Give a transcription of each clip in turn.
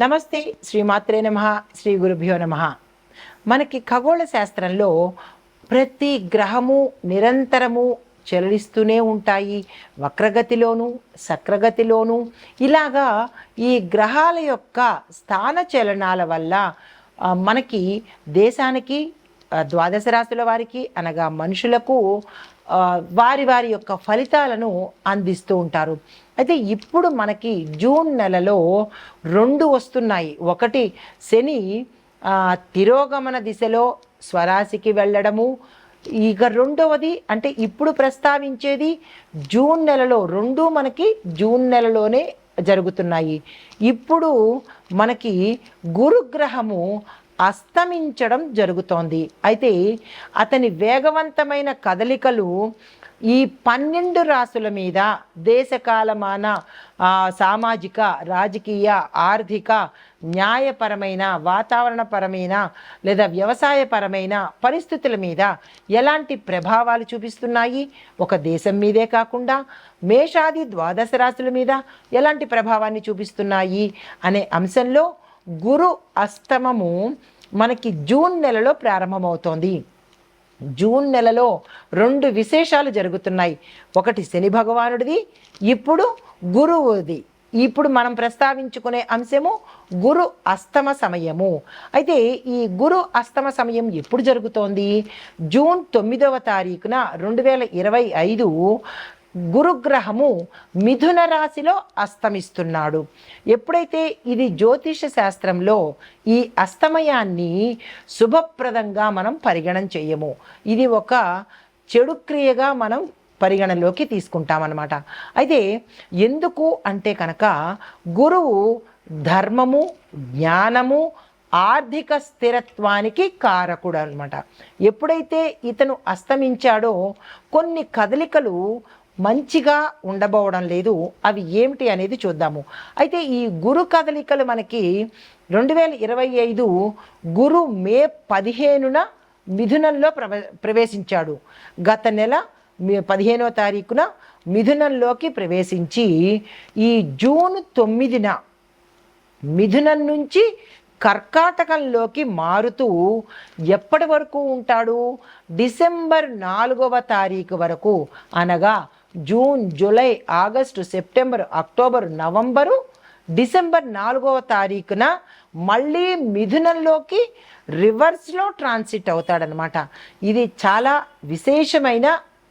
నమస్తే శ్రీమాత్రే నమ శ్రీ గురుభ్యో నమ. మనకి ఖగోళ శాస్త్రంలో ప్రతి గ్రహము నిరంతరము చెలరిస్తూనే ఉంటాయి. వక్రగతిలోను సక్రగతిలోను. ఇలాగా ఈ గ్రహాల యొక్క స్థాన చలనాల వల్ల మనకి దేశానికి ద్వాదశ రాశుల వారికి అనగా మనుషులకు వారి వారి యొక్క ఫలితాలను అందిస్తూ ఉంటారు. అయితే ఇప్పుడు మనకి జూన్ నెలలో రెండు వస్తున్నాయి. ఒకటి శని తిరోగమన దిశలో స్వరాశికి వెళ్ళడము. ఇక రెండవది అంటే ఇప్పుడు ప్రస్తావించేది జూన్ నెలలో రెండు మనకి జూన్ నెలలోనే జరుగుతున్నాయి. ఇప్పుడు మనకి గురుగ్రహము అస్తమించడం జరుగుతోంది. అయితే అతని వేగవంతమైన కదలికలు ఈ పన్నెండు రాసుల మీద దేశకాలమాన సామాజిక రాజకీయ ఆర్థిక న్యాయపరమైన వాతావరణపరమైన లేదా వ్యవసాయపరమైన పరిస్థితుల మీద ఎలాంటి ప్రభావాలు చూపిస్తున్నాయి? ఒక దేశం మీదే కాకుండా మేషాది ద్వాదశ రాశుల మీద ఎలాంటి ప్రభావాన్ని చూపిస్తున్నాయి? అనే అంశంలో గురు అస్తమము మనకి జూన్ నెలలో ప్రారంభమవుతోంది. జూన్ నెలలో రెండు విశేషాలు జరుగుతున్నాయి. ఒకటి శని భగవానుడిది ఇప్పుడు గురువుది. ఇప్పుడు మనం ప్రస్తావించుకునే అంశము గురు అస్తమ సమయము. అయితే ఈ గురు అస్తమ సమయం ఎప్పుడు జరుగుతోంది? జూన్ తొమ్మిదవ తారీఖున రెండు వేల ఇరవై ఐదు గురుగ్రహము మిథున రాశిలో అస్తమిస్తున్నాడు. ఎప్పుడైతే ఇది జ్యోతిష శాస్త్రంలో ఈ అస్తమయాన్ని శుభప్రదంగా మనం పరిగణన చేయము. ఇది ఒక చెడు క్రియగా మనం పరిగణలోకి తీసుకుంటామన్నమాట. అయితే ఎందుకు అంటే కనుక గురువు ధర్మము జ్ఞానము ఆర్థిక స్థిరత్వానికి కారకుడు అనమాట ఎప్పుడైతే ఇతను అస్తమించాడో కొన్ని కదలికలు మంచిగా ఉండబోవడం లేదు. అవి ఏమిటి అనేది చూద్దాము. అయితే ఈ గురు కదలికలు మనకి రెండు వేల ఇరవై ఐదు గురు మే పదిహేనున మిథునంలో ప్రవ ప్రవేశించాడు. గత నెల మే- పదిహేనో తారీఖున మిథునంలోకి ప్రవేశించి ఈ జూన్ తొమ్మిదిన మిథునం నుంచి కర్కాటకంలోకి మారుతూ ఎప్పటి వరకు ఉంటాడు? డిసెంబర్ నాలుగవ తారీఖు వరకు అనగా June July August September October November December నాలుగవ తారీఖున మళ్ళీ మిథునంలోకి రివర్స్లో ట్రాన్సిట్ అవుతాడనమాట ఇది చాలా విశేషమైన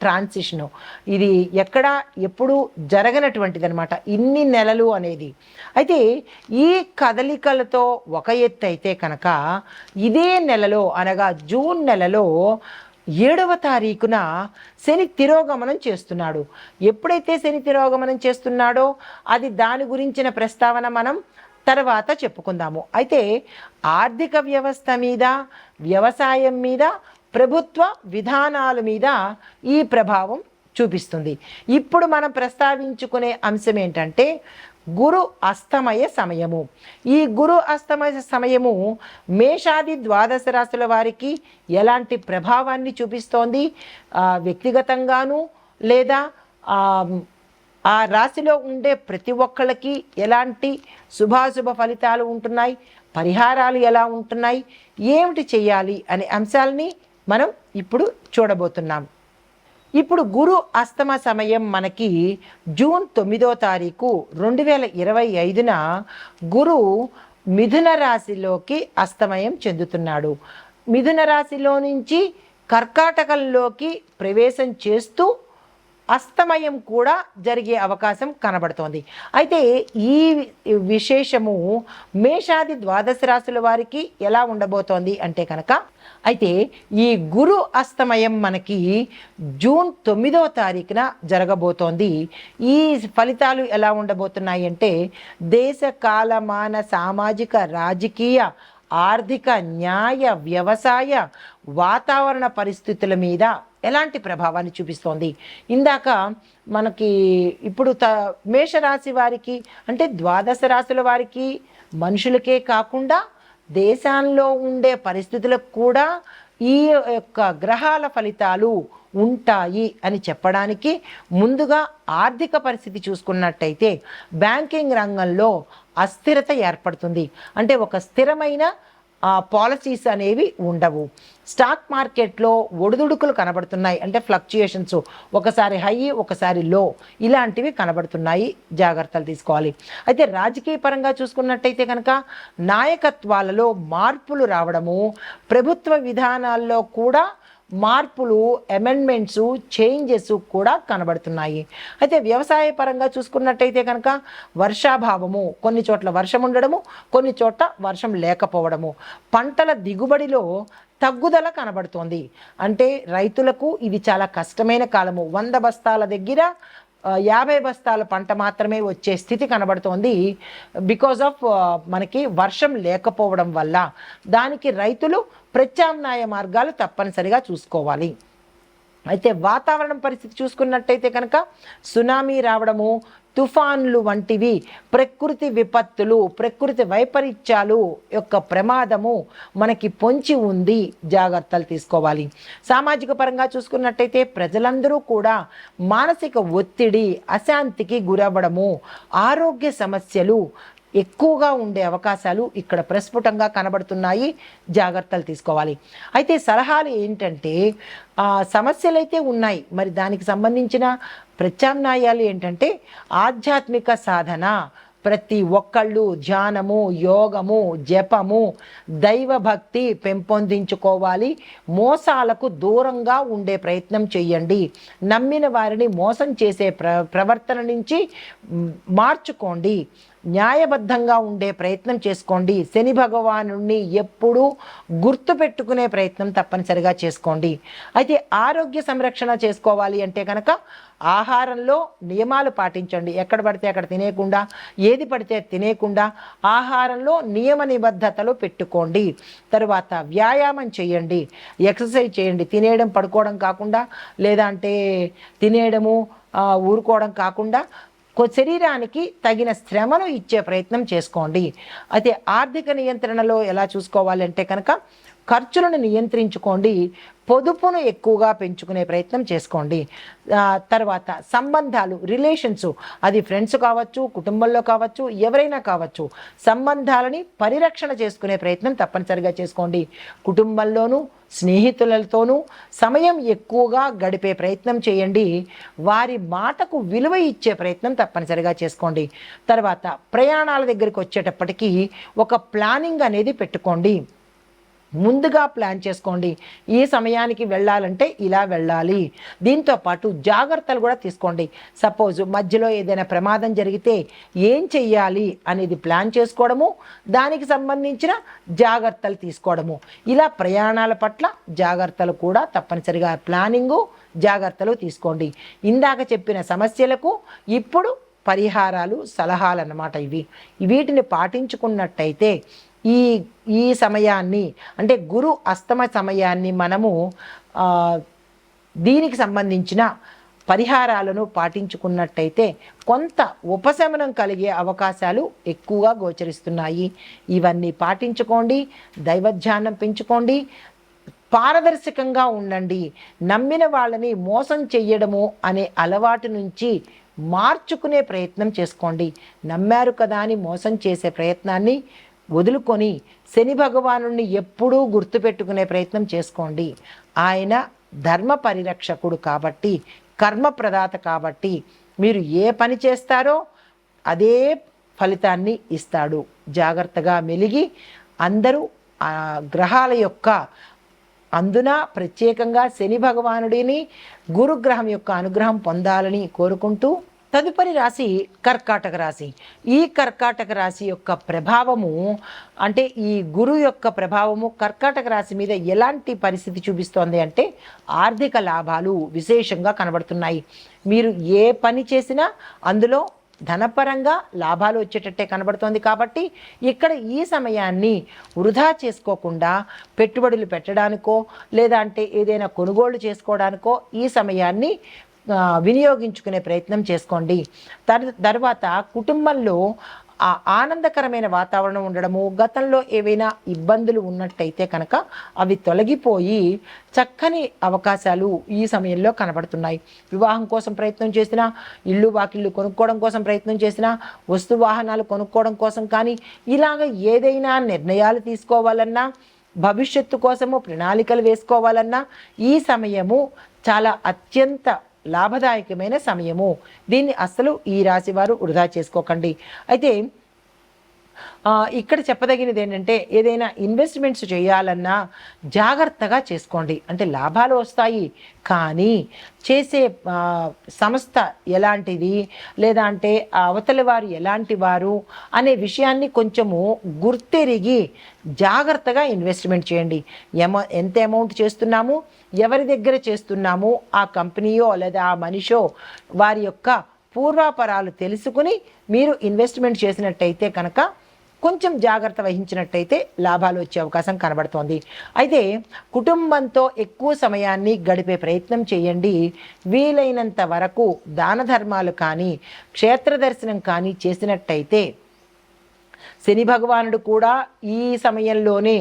ట్రాన్సిషను. ఇది ఎక్కడ ఎప్పుడు జరగనటువంటిది అనమాట ఇన్ని నెలలు అనేది. అయితే ఈ కదలికలతో ఒక ఎత్తు అయితే కనుక ఇదే నెలలో అనగా జూన్ నెలలో ఏడవ తారీఖున శని తిరోగమనం చేస్తున్నాడు. ఎప్పుడైతే శని తిరోగమనం చేస్తున్నాడో అది దాని గురించిన ప్రస్తావన మనం తర్వాత చెప్పుకుందాము. అయితే ఆర్థిక వ్యవస్థ మీద వ్యవసాయం మీద ప్రభుత్వ విధానాల మీద ఈ ప్రభావం చూపిస్తుంది. ఇప్పుడు మనం ప్రస్తావించుకునే అంశం ఏంటంటే గురు అస్తమయ సమయము. ఈ గురు అస్తమయ సమయము మేషాది ద్వాదశ రాశుల వారికి ఎలాంటి ప్రభావాన్ని చూపిస్తోంది? వ్యక్తిగతంగాను లేదా ఆ, ఆ రాశిలో ఉండే ప్రతి ఒక్కళ్ళకి ఎలాంటి శుభాశుభ ఫలితాలు ఉంటున్నాయి? పరిహారాలు ఎలా ఉంటున్నాయి? ఏమిటి చేయాలి? అనే అంశాలని మనం ఇప్పుడు చూడబోతున్నాం. ఇప్పుడు గురు అస్తమ సమయం మనకి జూన్ తొమ్మిదో తారీఖు రెండు వేల ఇరవై ఐదున గురు మిథున రాశిలోకి అస్తమయం చెందుతున్నాడు. మిథున రాశిలో నుంచి కర్కాటకంలోకి ప్రవేశం చేస్తూ అస్తమయం కూడా జరిగే అవకాశం కనబడుతోంది. అయితే ఈ విశేషము మేషాది ద్వాదశ రాశుల వారికి ఎలా ఉండబోతోంది అంటే కనుక అయితే ఈ గురు అస్తమయం మనకి జూన్ తొమ్మిదవ తారీఖున జరగబోతోంది. ఈ ఫలితాలు ఎలా ఉండబోతున్నాయి అంటే దేశ కాలమాన సామాజిక రాజకీయ ఆర్థిక న్యాయ వ్యవసాయ వాతావరణ పరిస్థితుల మీద ఎలాంటి ప్రభావాన్ని చూపిస్తోంది? ఇందాక మనకి ఇప్పుడు త మేషరాశి వారికి అంటే ద్వాదశ రాశుల వారికి మనుషులకే కాకుండా దేశాల్లో ఉండే పరిస్థితులకు కూడా ఈ యొక్క గ్రహాల ఫలితాలు ఉంటాయి అని చెప్పడానికి ముందుగా ఆర్థిక పరిస్థితి చూసుకున్నట్టయితే బ్యాంకింగ్ రంగంలో అస్థిరత ఏర్పడుతుంది. అంటే ఒక స్థిరమైన పాలసీస్ అనేవి ఉండవు. స్టాక్ మార్కెట్లో ఒడిదుడుకులు కనబడుతున్నాయి. అంటే ఫ్లక్చుయేషన్స్. ఒకసారి హై ఒకసారి లో. ఇలాంటివి కనబడుతున్నాయి. జాగ్రత్తలు తీసుకోవాలి. అయితే రాజకీయ పరంగా చూసుకున్నట్టయితే కనుక నాయకత్వాలలో మార్పులు రావడము ప్రభుత్వ విధానాల్లో కూడా మార్పులు అమెండ్మెంట్స్ చేంజెస్ కూడా కనబడుతున్నాయి. అయితే వ్యవసాయ పరంగా చూసుకున్నట్టయితే కనుక వర్షాభావము కొన్ని చోట్ల వర్షం ఉండడము కొన్ని చోట్ల వర్షం లేకపోవడము. పంటల దిగుబడిలో తగ్గుదల కనబడుతోంది. అంటే రైతులకు ఇది చాలా కష్టమైన కాలము. వంద బస్తాల దగ్గర యాభై బస్తాల పంట మాత్రమే వచ్చే స్థితి కనబడుతోంది. బికాజ్ ఆఫ్ మనకి వర్షం లేకపోవడం వల్ల దానికి రైతులు ప్రత్యామ్నాయ మార్గాలు తప్పనిసరిగా చూసుకోవాలి. అయితే వాతావరణం పరిస్థితి చూసుకున్నట్టయితే కనుక సునామీ రావడము తుఫాన్లు వంటివి ప్రకృతి విపత్తులు ప్రకృతి వైపరీత్యాలు యొక్క ప్రమాదము మనకి పొంచి ఉంది. జాగ్రత్తలు తీసుకోవాలి. సామాజిక పరంగా చూసుకున్నట్టయితే ప్రజలందరూ కూడా మానసిక ఒత్తిడి అశాంతికి గురవ్వడము ఆరోగ్య సమస్యలు ఎక్కువగా ఉండే అవకాశాలు ఇక్కడ ప్రస్ఫుటంగా కనబడుతున్నాయి. జాగ్రత్తలు తీసుకోవాలి. అయితే సలహాలు ఏంటంటే సమస్యలు అయితే ఉన్నాయి. మరి దానికి సంబంధించిన ప్రత్యామ్నాయాలు ఏంటంటే ఆధ్యాత్మిక సాధన. ప్రతి ఒక్కళ్ళు ధ్యానము యోగము జపము దైవభక్తి పెంపొందించుకోవాలి. మోసాలకు దూరంగా ఉండే ప్రయత్నం చేయండి నమ్మిన వారిని మోసం చేసే ప్ర ప్రవర్తన నుంచి మార్చుకోండి. న్యాయబద్ధంగా ఉండే ప్రయత్నం చేసుకోండి. శని భగవాను ఎప్పుడూ గుర్తు పెట్టుకునే ప్రయత్నం తప్పనిసరిగా చేసుకోండి. అయితే ఆరోగ్య సంరక్షణ చేసుకోవాలి అంటే కనుక ఆహారంలో నియమాలు పాటించండి. ఎక్కడ పడితే అక్కడ తినేయకుండా ఏది పడితే అది తినేయకుండా ఆహారంలో నియమ నిబద్ధతలు పెట్టుకోండి. తరువాత వ్యాయామం చేయండి. ఎక్సర్సైజ్ చేయండి. తినేయడం పడుకోవడం కాకుండా లేదా అంటే తినేయడము ఊరుకోవడం కాకుండా శరీరానికి తగిన శ్రమను ఇచ్చే ప్రయత్నం చేసుకోండి. అయితే ఆర్థిక నియంత్రణలో ఎలా చూసుకోవాలంటే కనుక ఖర్చులను నియంత్రించుకోండి పొదుపును ఎక్కువగా పెంచుకునే ప్రయత్నం చేసుకోండి. తర్వాత సంబంధాలు రిలేషన్స్ అది ఫ్రెండ్స్ కావచ్చు కుటుంబంలో కావచ్చు ఎవరైనా కావచ్చు సంబంధాలని పరిరక్షణ చేసుకునే ప్రయత్నం తప్పనిసరిగా చేసుకోండి. కుటుంబంలోనూ స్నేహితులతోనూ సమయం ఎక్కువగా గడిపే ప్రయత్నం చేయండి. వారి మాటకు విలువ ఇచ్చే ప్రయత్నం తప్పనిసరిగా చేసుకోండి. తర్వాత ప్రయాణాల దగ్గరికి వచ్చేటప్పటికీ ఒక ప్లానింగ్ అనేది పెట్టుకోండి. ముందుగా ప్లాన్ చేసుకోండి. ఈ సమయానికి వెళ్ళాలంటే ఇలా వెళ్ళాలి. దీంతో పాటు జాగ్రత్తలు కూడా తీసుకోండి. సపోజ్ మధ్యలో ఏదైనా ప్రమాదం జరిగితే ఏం చెయ్యాలి అనేది ప్లాన్ చేసుకోవడము దానికి సంబంధించిన జాగ్రత్తలు తీసుకోవడము. ఇలా ప్రయాణాల పట్ల జాగ్రత్తలు కూడా తప్పనిసరిగా ప్లానింగు జాగ్రత్తలు తీసుకోండి. ఇందాక చెప్పిన సమస్యలకు ఇప్పుడు పరిహారాలు సలహాలు అన్నమాట ఇవి. వీటిని పాటించుకున్నట్టయితే ఈ ఈ సమయాన్ని అంటే గురు అస్తమ సమయాన్ని మనము దీనికి సంబంధించిన పరిహారాలను పాటించుకున్నట్టయితే కొంత ఉపశమనం కలిగే అవకాశాలు ఎక్కువగా గోచరిస్తున్నాయి. ఇవన్నీ పాటించుకోండి దైవధ్యానం పెంచుకోండి పారదర్శకంగా ఉండండి. నమ్మిన వాళ్ళని మోసం చెయ్యడము అనే అలవాటు నుంచి మార్చుకునే ప్రయత్నం చేసుకోండి. నమ్మారు కదా అని మోసం చేసే ప్రయత్నాన్ని వదులుకొని శని భగవాను ఎప్పుడూ గుర్తుపెట్టుకునే ప్రయత్నం చేసుకోండి. ఆయన ధర్మ పరిరక్షకుడు కాబట్టి కర్మ ప్రదాత కాబట్టి మీరు ఏ పని చేస్తారో అదే ఫలితాన్ని ఇస్తాడు. జాగ్రత్తగా మెలిగి అందరూ ఆ గ్రహాల యొక్క అందున ప్రత్యేకంగా శని భగవానుడిని గురుగ్రహం యొక్క అనుగ్రహం పొందాలని కోరుకుంటూ తదుపరి రాశి కర్కాటక రాశి. ఈ కర్కాటక రాశి యొక్క ప్రభావము అంటే ఈ గురు యొక్క ప్రభావము కర్కాటక రాశి మీద ఎలాంటి పరిస్థితి చూపిస్తోంది అంటే ఆర్థిక లాభాలు విశేషంగా కనబడుతున్నాయి. మీరు ఏ పని చేసినా అందులో ధనపరంగా లాభాలు వచ్చేటట్టే కనబడుతోంది కాబట్టి ఇక్కడ ఈ సమయాన్ని వృధా చేసుకోకుండా పెట్టుబడులు పెట్టడానికో లేదా అంటే ఏదైనా కొనుగోలు చేసుకోవడానికో ఈ సమయాన్ని వినియోగించుకునే ప్రయత్నం చేసుకోండి. తర్ తర్వాత కుటుంబంలో ఆ ఆనందకరమైన వాతావరణం ఉండడము గతంలో ఏవైనా ఇబ్బందులు ఉన్నట్టయితే కనుక అవి తొలగిపోయి చక్కని అవకాశాలు ఈ సమయంలో కనబడుతున్నాయి. వివాహం కోసం ప్రయత్నం చేసినా ఇల్లు వాకిళ్ళు కొనుక్కోవడం కోసం ప్రయత్నం చేసినా వస్తు వాహనాలు కొనుక్కోవడం కోసం కానీ ఇలాగ ఏదైనా నిర్ణయాలు తీసుకోవాలన్నా భవిష్యత్తు కోసము ప్రణాళికలు వేసుకోవాలన్నా ఈ సమయము చాలా అత్యంత లాభదాయకమైన సమయము. దీన్ని అస్సలు ఈ రాశి వారు వృధా చేసుకోకండి. అయితే ఇక్కడ చెప్పదగినది ఏంటంటే ఏదైనా ఇన్వెస్ట్మెంట్స్ చేయాలన్నా జాగ్రత్తగా చేసుకోండి. అంటే లాభాలు వస్తాయి. కానీ చేసే సంస్థ ఎలాంటిది? లేదా అంటే అవతలి వారు ఎలాంటి వారు? అనే విషయాన్ని కొంచెము గుర్తెరిగి జాగ్రత్తగా ఇన్వెస్ట్మెంట్ చేయండి. ఎమ ఎంత అమౌంట్ చేస్తున్నాము? ఎవరి దగ్గర చేస్తున్నాము ఆ కంపెనీయో లేదా ఆ మనిషో వారి యొక్క పూర్వాపరాలు తెలుసుకుని మీరు ఇన్వెస్ట్మెంట్ చేసినట్టయితే కనుక కొంచెం జాగ్రత్త వహించినట్టయితే లాభాలు వచ్చే అవకాశం కనబడుతోంది. అయితే కుటుంబంతో ఎక్కువ సమయాన్ని గడిపే ప్రయత్నం చేయండి. వీలైనంత వరకు దాన ధర్మాలు కానీ క్షేత్ర దర్శనం కానీ చేసినట్టయితే శని భగవానుడు కూడా ఈ సమయంలోనే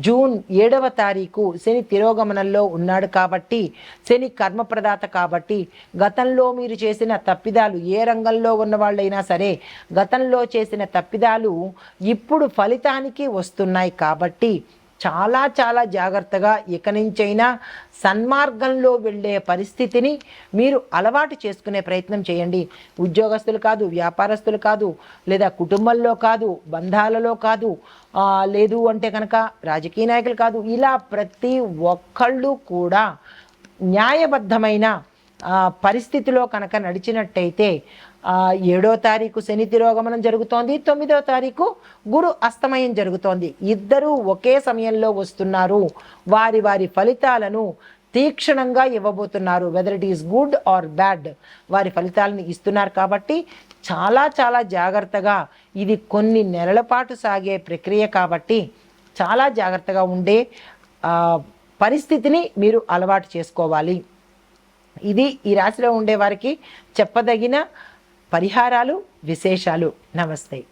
జూన్ ఏడవ తారీఖు శని తిరోగమనంలో ఉన్నాడు కాబట్టి శని కర్మప్రదాత కాబట్టి గతంలో మీరు చేసిన తప్పిదాలు ఏ రంగంలో ఉన్న వాళ్ళైనా సరే గతంలో చేసిన తప్పిదాలు ఇప్పుడు ఫలితానికి వస్తున్నాయి కాబట్టి చాలా చాలా జాగ్రత్తగా ఇక నుంచైనా సన్మార్గంలో వెళ్ళే పరిస్థితిని మీరు అలవాటు చేసుకునే ప్రయత్నం చేయండి. ఉద్యోగస్తులు కాదు వ్యాపారస్తులు కాదు లేదా కుటుంబంలో కాదు బంధాలలో కాదు లేదు అంటే కనుక రాజకీయ నాయకులు కాదు ఇలా ప్రతి ఒక్కళ్ళు కూడా న్యాయబద్ధమైన పరిస్థితిలో కనుక నడిచినట్టయితే ఏడో తారీఖు శని తిరోగమనం జరుగుతోంది తొమ్మిదో తారీఖు గురు అస్తమయం జరుగుతోంది. ఇద్దరూ ఒకే సమయంలో వస్తున్నారు. వారి వారి ఫలితాలను తీక్షణంగా ఇవ్వబోతున్నారు. Whether it is good or bad వారి ఫలితాలను ఇస్తున్నారు కాబట్టి చాలా చాలా జాగ్రత్తగా ఇది కొన్ని నెలల పాటు సాగే ప్రక్రియ కాబట్టి చాలా జాగ్రత్తగా ఉండే పరిస్థితిని మీరు అలవాటు చేసుకోవాలి. ఇది ఈ రాశిలో ఉండే వారికి చెప్పదగిన పరిహారాలు విశేషాలు. నమస్తే.